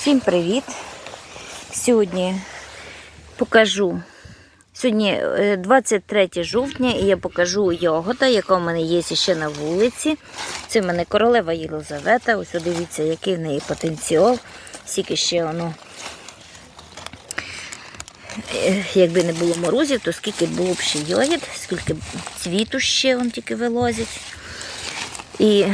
Всім привіт! Сьогодні покажу. Сьогодні е, 23 жовтня і я покажу ягода, яка в мене є ще на вулиці. Це в мене королева Єлизавета. Ось дивіться, який в неї потенціал. Скільки ще воно, е, якби не було морозів, то скільки було б ще ягід, скільки цвіту ще вон тільки вилазить. І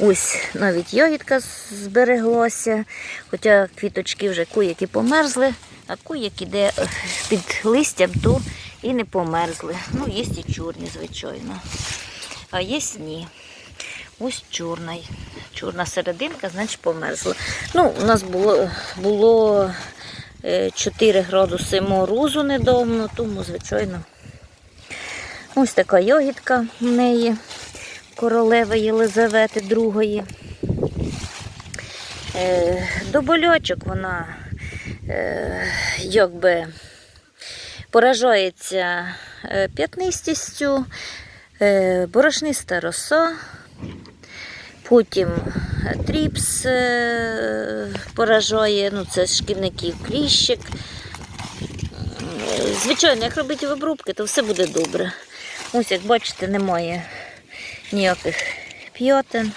ось навіть ягідка збереглася, хоча квіточки вже куякі померзли, а куяк іде е, під листям, то і не померзли. Ну, є і чорні, звичайно. А є ні. Ось чорна. Чорна серединка, значить померзла. Ну, у нас було, було е, 4 градуси морозу недавно, тому, звичайно, ось така ягідка в неї королеви Єлизавети II. Е, До болячок вона е, якби поражається е, п'ятнистістю, борошниста роса, потім тріпс поражає, ну це шкідників кліщик. Звичайно, як робити обрубки, то все буде добре. Ось, як бачите, немає ніяких п'ятин.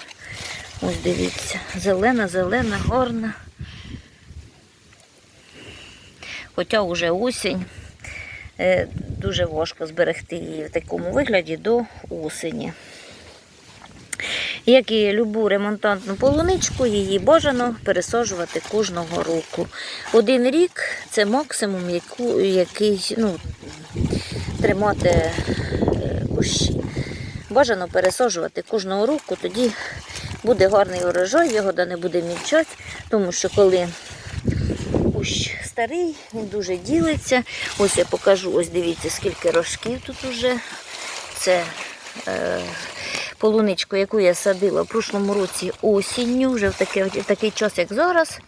Ось дивіться, зелена, зелена, горна. Хоча вже осінь, е, дуже важко зберегти її в такому вигляді до осені. Як і любу ремонтантну полуничку, її бажано пересаджувати кожного року. Один рік це максимум, який ну, тримати е, кущі. Бажано пересаджувати кожного року, тоді буде гарний урожай, ягода не буде мільчати, тому що коли кущ старий, він дуже ділиться. Ось я покажу, ось дивіться, скільки рожків тут уже. Це е, полуничку, яку я садила в прошлому році осінню, вже в такий, в такий час, як зараз.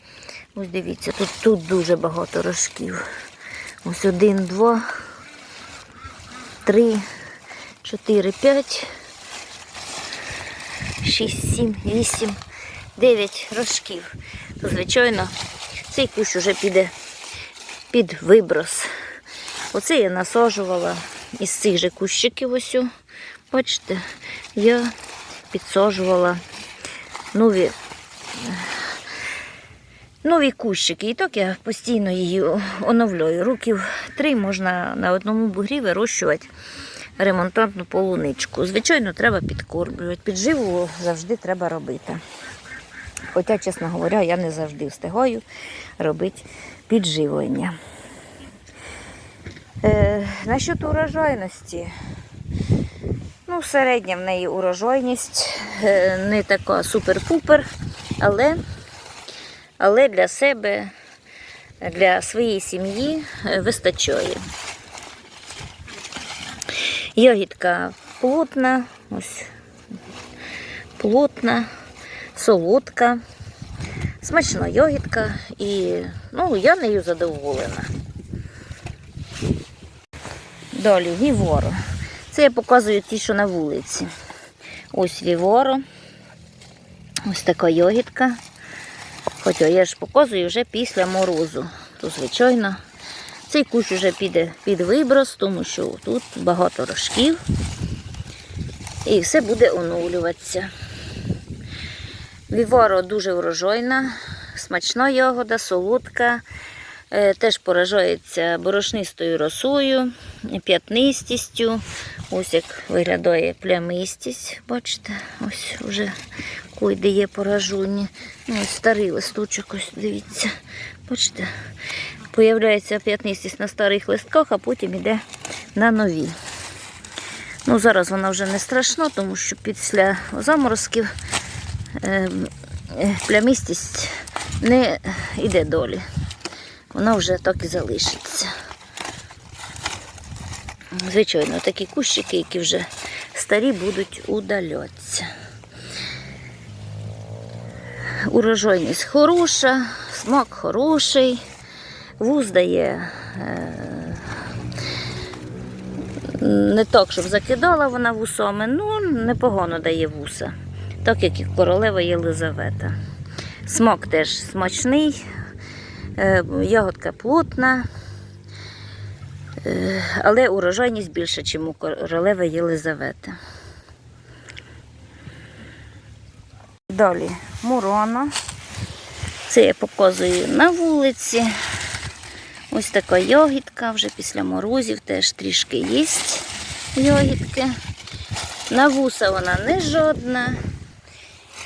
Ось дивіться, тут, тут дуже багато рожків. Ось один, два, три. 4, 5, 6, 7, 8, 9 рожків. То, звичайно, цей кущ вже піде під виброс. Оце я насаджувала із цих же кущиків ось. Бачите, я підсаджувала нові, нові кущики. І так я постійно її оновлюю. Років три можна на одному бугрі вирощувати ремонтантну полуничку. Звичайно, треба підкормлювати. Підживу завжди треба робити. Хоча, чесно говоря, я не завжди встигаю робити підживлення. Е, насчет урожайності. Ну, середня в неї урожайність, е, не така супер-пупер, але, але для себе, для своєї сім'ї е, вистачає. Ягідка плотна, ось плотна, солодка, смачна ягідка і ну, я нею задоволена. Далі віворо. Це я показую ті, що на вулиці. Ось віворо. Ось така ягідка. Хоча я ж показую вже після морозу. То, звичайно, цей кущ вже піде під виброс, тому що тут багато рожків. І все буде оновлюватися. Віваро дуже врожайна, смачна ягода, солодка. Е, Теж поражається борошнистою росою, п'ятнистістю. Ось як виглядає плямистість. Бачите, ось вже койде є поражені. Ну, старий листочок, ось дивіться. Бачите, появляється п'ятнистість на старих листках, а потім йде на нові. Ну, Зараз вона вже не страшна, тому що після заморозків е, е, плямистість не йде долі. Вона вже так і залишиться. Звичайно, такі кущики, які вже старі, будуть удалятися. Урожайність хороша, смак хороший, вуз дає е, не так, щоб закидала вона вусами, ну непогано дає вуса, так як і королева Єлизавета. Смак теж смачний, Е, Ягодка плотна, е, але урожайність більша, ніж у королеви Єлизавети. Далі мурона. Це я показую на вулиці. Ось така йогітка вже після морозів теж трішки їсть йогітки. На вуса вона не жодна.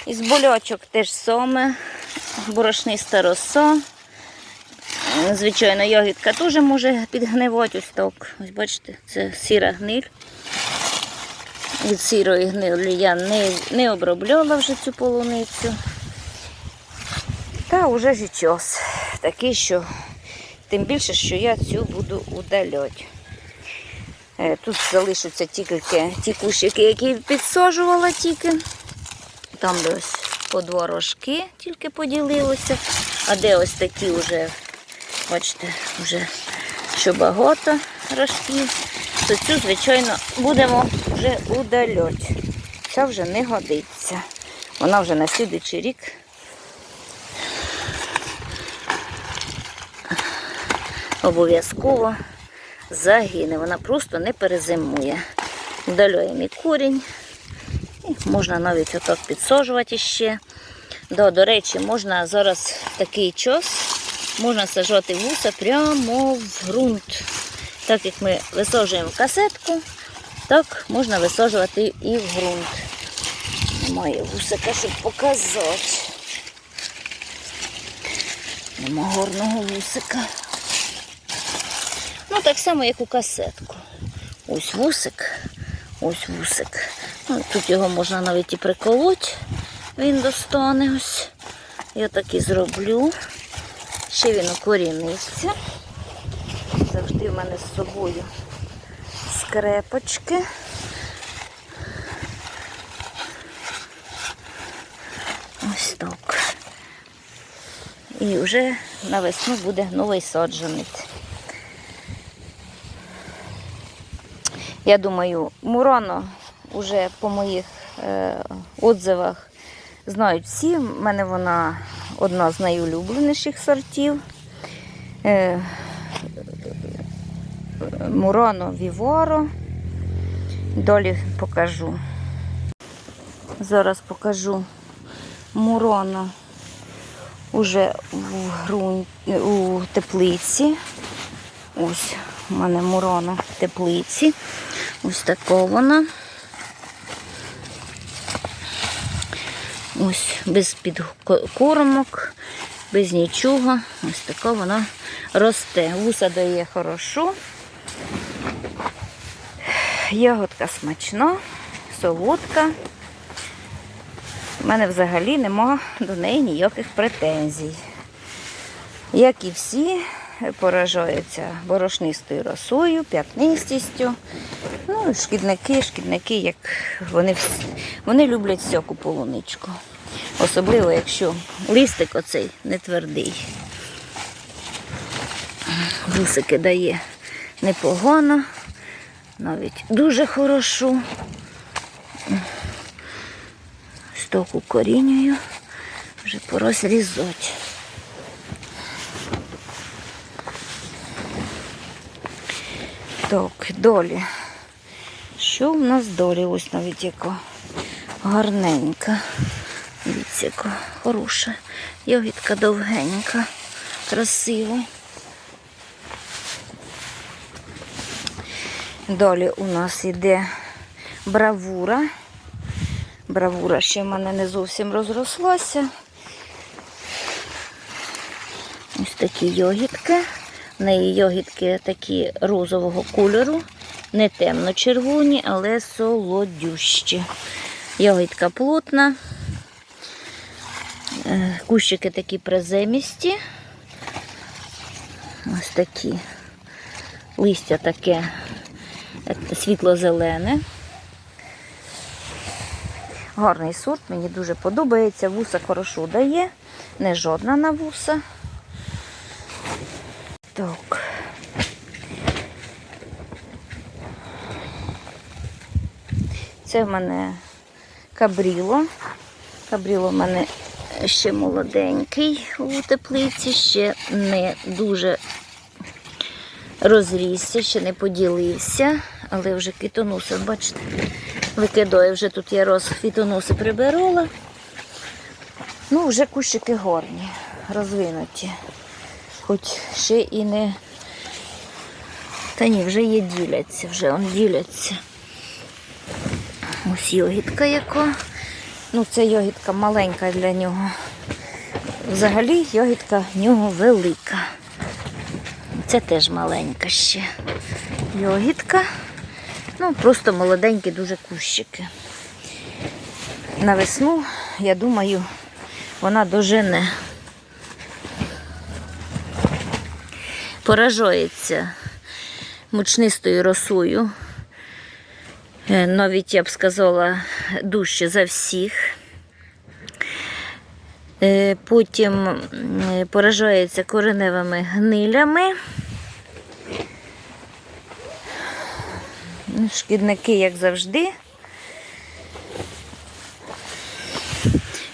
Із болячок теж соме, борошниста роса. Звичайно, йогітка теж може підгнивати ось так. Ось бачите, це сіра гниль. Від сірої гнилі я не, не обробляла вже цю полуницю. Та вже ж і час такий, що тим більше, що я цю буду удаляти. Е, Тут залишаться тільки ті кущики, які підсаджувала тільки. Там ось по два рожки тільки поділилося. А де ось такі вже, бачите, вже що багато рожків, то цю, звичайно, будемо вже удаляти. Ця вже не годиться. Вона вже на слідуючий рік обов'язково загине. Вона просто не перезимує. Удаляємо і корінь. І можна навіть отак підсаджувати ще. Да, до речі, можна зараз такий час можна сажати вуса прямо в ґрунт. Так як ми висаджуємо касетку, так можна висаджувати і в ґрунт. Немає вусика, щоб показати. Нема гарного вусика. Ну, так само, як у касетку. Ось вусик, ось вусик. Ну, тут його можна навіть і приколоти. Він достане ось. Я так і зроблю. Ще він укоріниться. Завжди в мене з собою скрепочки. Ось так. І вже на весну буде новий саджанець. Я думаю, Мурано вже по моїх е, отзивах знають всі. У мене вона одна з найулюбленіших сортів. Е, Мурано Віворо. Далі покажу. Зараз покажу Мурано уже в ґрунт, у теплиці. Ось у мене Мурано в теплиці. Ось така вона. Ось без підкормок, без нічого. Ось така вона росте. Вуса дає хорошо. Ягодка смачна, солодка. У мене взагалі нема до неї ніяких претензій. Як і всі, поражаються борошнистою росою, п'ятнистістю. Ну, шкідники, шкідники, як вони, вони люблять всяку полуничку. Особливо, якщо листик оцей не твердий. Гусики дає непогано, навіть дуже хорошо. Сток укорінюю, вже пора зрізати. Так, долі. Що в нас долі? Ось навіть яка гарненька. Дивіться, яка хороша. Ягідка довгенька, красива. Далі у нас йде бравура. Бравура ще в мене не зовсім розрослася. Ось такі йогітки. В неї йогітки такі розового кольору, не темно-червоні, але солодющі. Йогітка плотна. Е, Кущики такі приземісті. Ось такі. Листя таке е, світло-зелене. Гарний сорт, мені дуже подобається. Вуса хорошо дає, не жодна на вуса. Так. Це в мене кабріло. Кабріло в мене ще молоденький у теплиці, ще не дуже розрісся, ще не поділився, але вже квітоноси, бачите, викидаю, вже тут я роз квітоноси прибирала. Ну, вже кущики горні, розвинуті. Хоч ще і не. Та ні, вже є діляться, вже он діляться. Ось йогітка яка. Ну, це йогітка маленька для нього. Взагалі йогітка в нього велика. Це теж маленька ще йогітка. Ну, просто молоденькі дуже кущики. На весну, я думаю, вона дожене. Поражається мучнистою росою. Е, Навіть я б сказала дужче за всіх. Е, Потім поражається кореневими гнилями. Ну, Шкідники, як завжди.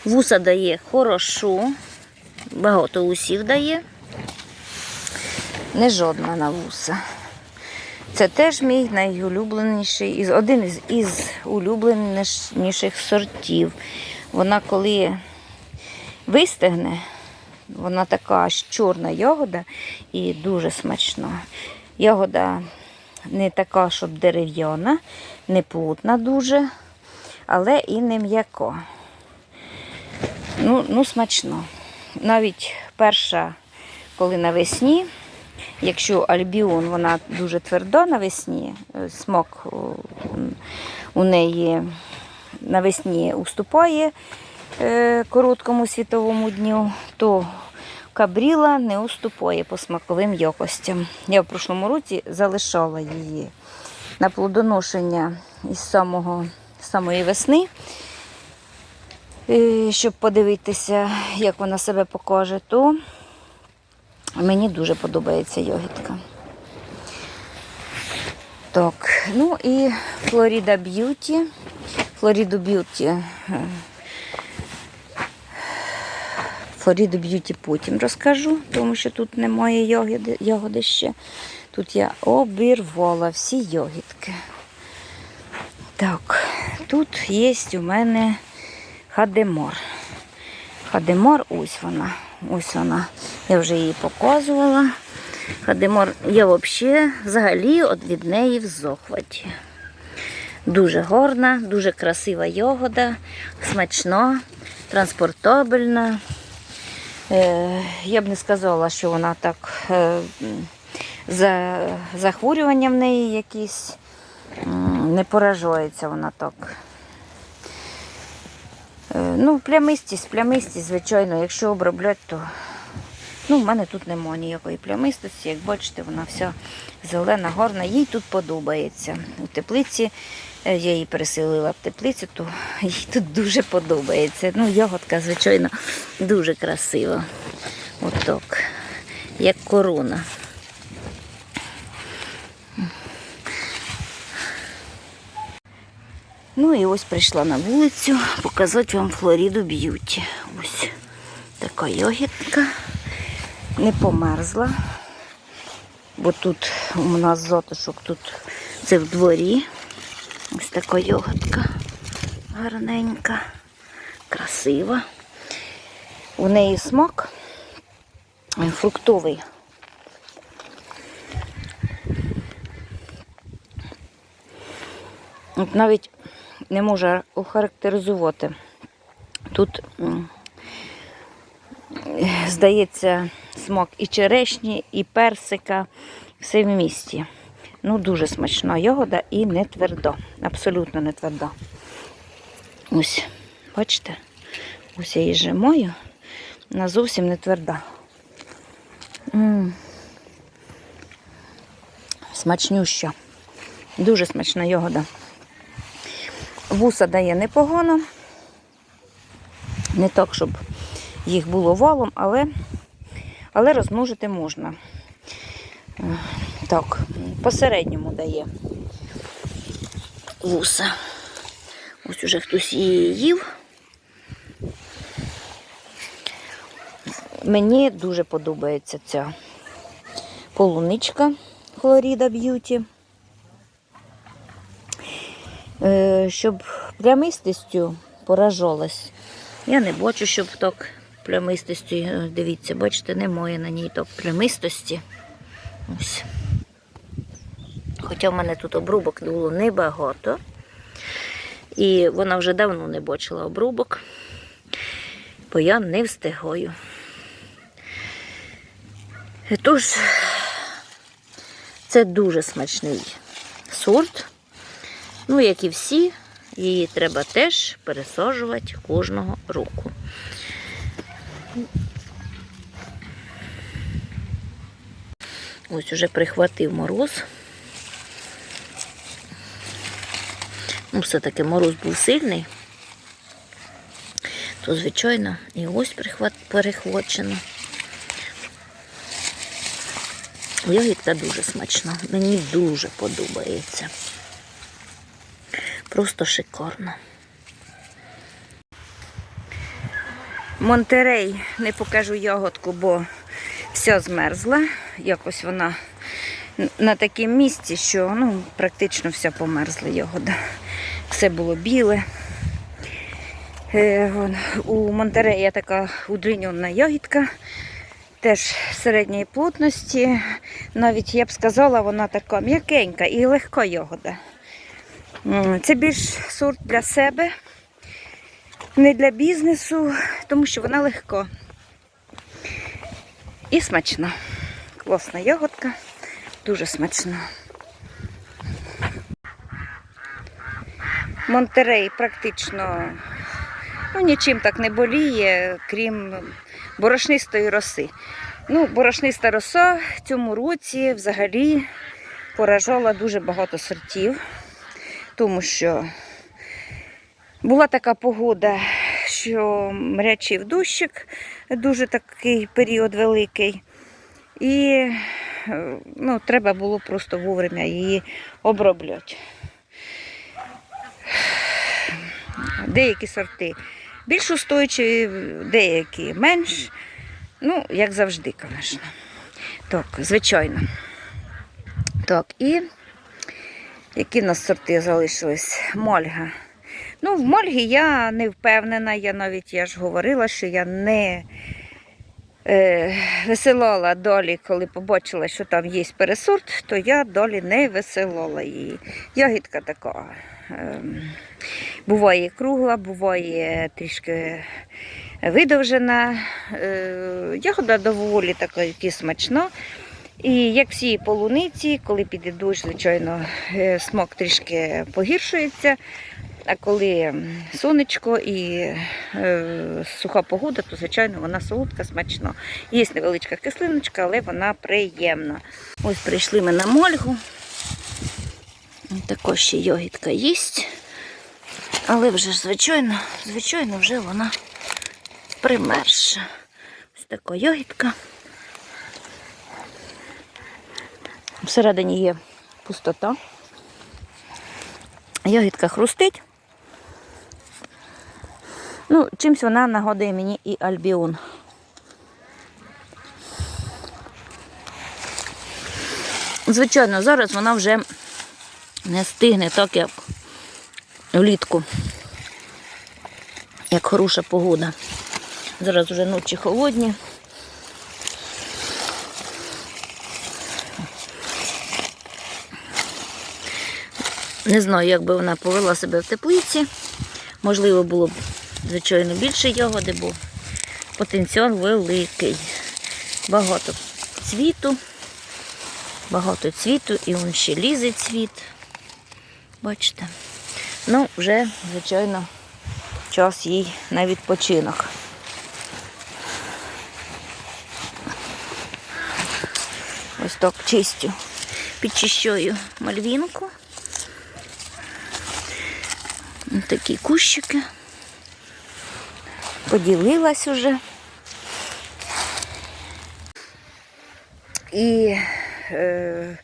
Вуса дає хорошу, багато усіх дає. Не жодна на вуса. Це теж мій найулюбленіший, один із, із улюбленіших сортів. Вона коли вистигне, вона така аж чорна ягода і дуже смачна. Ягода не така, щоб дерев'яна, не плотна дуже, але і не м'яка. Ну, ну, смачно. Навіть перша, коли навесні, якщо альбіон, вона дуже тверда навесні, е, смак у неї навесні уступає е, короткому світовому дню, то кабріла не уступає по смаковим якостям. Я в прошлому році залишала її на плодоношення із самого, самої весни. Е, щоб подивитися, як вона себе покаже, то мені дуже подобається йогітка. Так, ну і Флоріда Б'юті. Флоріду Б'юті. Флоріду Б'юті потім розкажу, тому що тут немає ягоди ще. Тут я обірвала всі йогітки. Так, тут є у мене Хадемор. Хадемор, ось вона. Ось вона. Я вже її показувала. Хадемор, я взагалі взагалі від неї в захваті. Дуже горна, дуже красива ягода, смачна, транспортабельна. Е, я б не сказала, що вона так е, за, захворювання в неї якісь. Не поражається вона так. Е, Ну, плямистість, плямистість, звичайно, якщо обробляти, то ну, в мене тут немає ніякої плямистості. Як бачите, вона вся зелена, гарна. Їй тут подобається. У теплиці е, я її переселила в теплицю, то їй тут дуже подобається. Ну, ягодка, звичайно, дуже красива. Отак, як корона. Ну і ось прийшла на вулицю показати вам Флоріду Б'юті. Ось така йогітка. Не померзла, бо тут у нас затишок, тут це в дворі. Ось така йоготка гарненька, красива. У неї смак фруктовий. От навіть не можу охарактеризувати. Тут, здається, смак і черешні, і персика, все в місті. Ну, дуже смачна ягода і не тверда. Абсолютно не тверда. Ось, бачите? Ось я її жимою. Вона зовсім не тверда. М. Смачнюща. Дуже смачна ягода. Вуса дає непогано. Не так, щоб їх було валом, але, але розмножити можна. Е, Так, посередньому дає вуса. Ось уже хтось її їв. Мені дуже подобається ця полуничка Флоріда Б'юті. Е, Щоб прямистістю поражалась. Я не бачу, щоб так прямистості. е, Дивіться, бачите, немає на ній так прямистості. Ось. Хоча в мене тут обрубок було небагато. І вона вже давно не бачила обрубок, бо я не встигаю. Тож, це дуже смачний сорт. Ну, як і всі, її треба теж пересаджувати кожного року. Ось уже прихватив мороз. Ну, все-таки мороз був сильний, то, звичайно, і ось прихват, перехвачено. Ягідка дуже смачна. Мені дуже подобається. Просто шикарно. Монтерей не покажу ягодку, бо вся змерзла. Якось вона на такому місці, що ну, практично вся померзла ягода. Все було біле. Е, вон, у Монтерея така удриньона ягідка, теж середньої плотності. Навіть я б сказала, вона така м'якенька і легка ягода. Це більш сорт для себе, не для бізнесу, тому що вона легка. І смачна. Класна ягодка, дуже смачна. Монтерей практично ну, нічим так не боліє, крім борошнистої роси. Ну, борошниста роса в цьому році взагалі поражала дуже багато сортів, тому що була така погода, що мрячив дощик, дуже такий період великий. І е, ну, треба було просто вовремя її обробляти. Деякі сорти більш устойчиві, деякі менш. Ну, як завжди, звісно. Так, звичайно. Так, і які нас сорти залишились? Мольга. Ну, в Мольгі я не впевнена, я навіть я ж говорила, що я не е, веселала долі, коли побачила, що там є пересорт, то я долі не веселала її. Ягідка така. Е, буває кругла, буває трішки видовжена. Е, ягода доволі така і смачна. І як всі полуниці, коли піде дощ, звичайно, е, смак трішки погіршується. А коли сонечко і е, суха погода, то, звичайно, вона солодка, смачна. Є невеличка кислиночка, але вона приємна. Ось прийшли ми на мольгу. Також ще йогітка їсть. Але вже звичайно, звичайно, вже вона примерша. Ось така йогітка. Всередині є пустота. Ягідка хрустить. Ну, чимсь вона нагодує мені і альбіон. Звичайно, зараз вона вже не стигне так, як влітку, як хороша погода. Зараз вже ночі холодні. Не знаю, як би вона повела себе в теплиці. Можливо, було б, звичайно, більше ягоди, бо потенціал великий. Багато цвіту, багато цвіту і він ще лізе цвіт. Бачите? Ну, вже, звичайно, час їй на відпочинок. Ось так чистю, підчищаю мальвінку. Такі кущики. Поділилась уже. І е,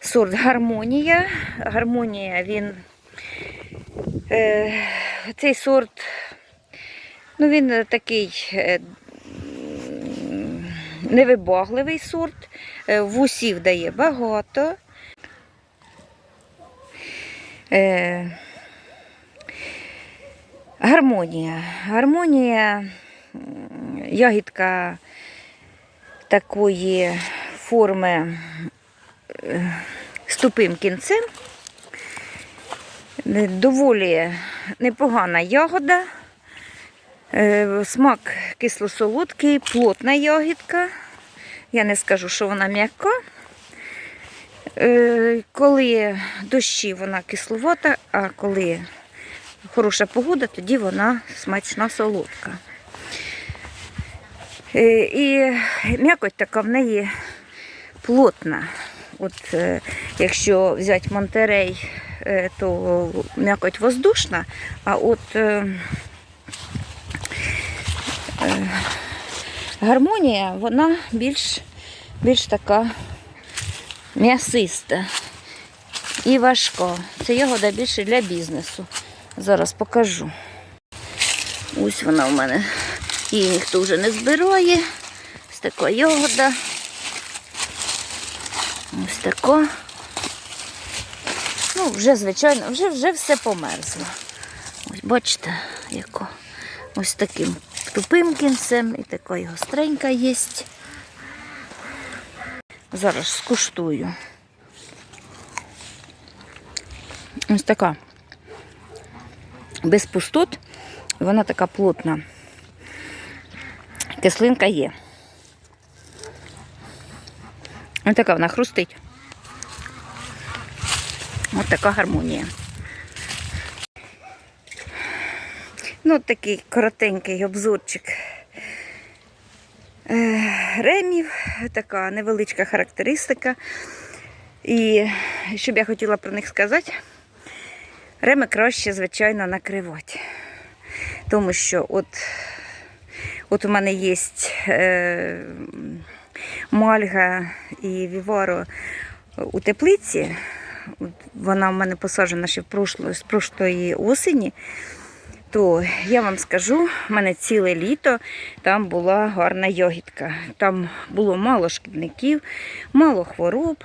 сорт гармонія. Гармонія він е, цей сорт, ну він такий е, невибагливий сорт, е, вусів дає багато. Е, гармонія. Гармонія ягідка такої форми е, з тупим кінцем. Е, Доволі непогана ягода. Е, Смак кисло-солодкий, плотна ягідка. Я не скажу, що вона м'яка. Е, Коли дощі, вона кисловата, а коли хороша погода, тоді вона смачна солодка. Е, І м'якоть така в неї плотна. От е, якщо взяти Монтерей, е, то м'якоть воздушна, а от гармонія, вона більш, більш така м'ясиста і важка. Це ягода більше для бізнесу. Зараз покажу. Ось вона у мене. Її ніхто вже не збирає. Ось така ягода. Ось така. Ну, вже, звичайно, вже, вже все померзло. Ось бачите, яко. Ось таким тупим кінцем і така і гостренька є. Зараз скуштую. Ось така. Без пустот. Вона така плотна. Кислинка є. Ось така вона хрустить. Ось така гармонія. Ну, такий коротенький обзорчик е, ремів, така невеличка характеристика. І що б я хотіла про них сказати, реми краще, звичайно, накривати. Тому що от, от у мене є е, мальга і віваро у теплиці. Вона в мене посаджена ще в прошло, з прошлої осені. То я вам скажу, в мене ціле літо там була гарна йогітка. Там було мало шкідників, мало хвороб.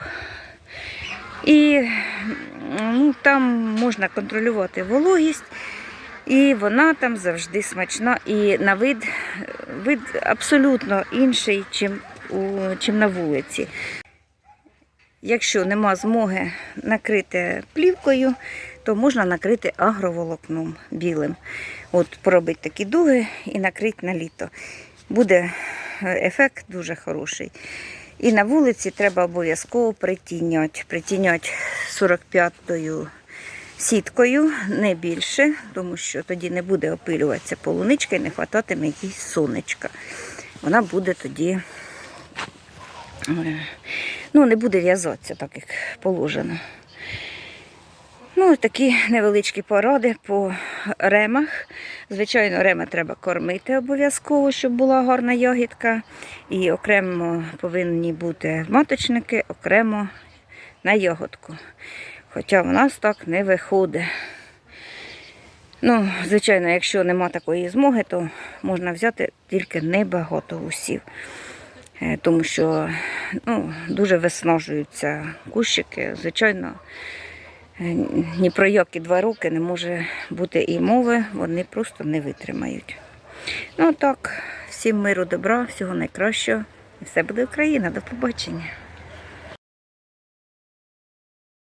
І ну, там можна контролювати вологість, і вона там завжди смачна. І на вид, вид абсолютно інший, чим, у, чим на вулиці. Якщо нема змоги накрити плівкою, то можна накрити агроволокном білим. От поробити такі дуги і накрити на літо. Буде е, ефект дуже хороший. І на вулиці треба обов'язково притіняти. Притіняти 45-ю сіткою, не більше, тому що тоді не буде опилюватися полуничка і не хвататиме їй сонечка. Вона буде тоді е, ну, не буде в'язатися так, як положено. Ну, такі невеличкі поради по ремах. Звичайно, реми треба кормити обов'язково, щоб була гарна ягідка. І окремо повинні бути маточники, окремо на ягодку. Хоча в нас так не виходить. Ну, звичайно, якщо нема такої змоги, то можна взяти тільки небагато усів. Е, Тому що ну, дуже виснажуються кущики. Звичайно, ні про які два роки не може бути і мови, вони просто не витримають. Ну так, всім миру, добра, всього найкращого. І все буде Україна. До побачення.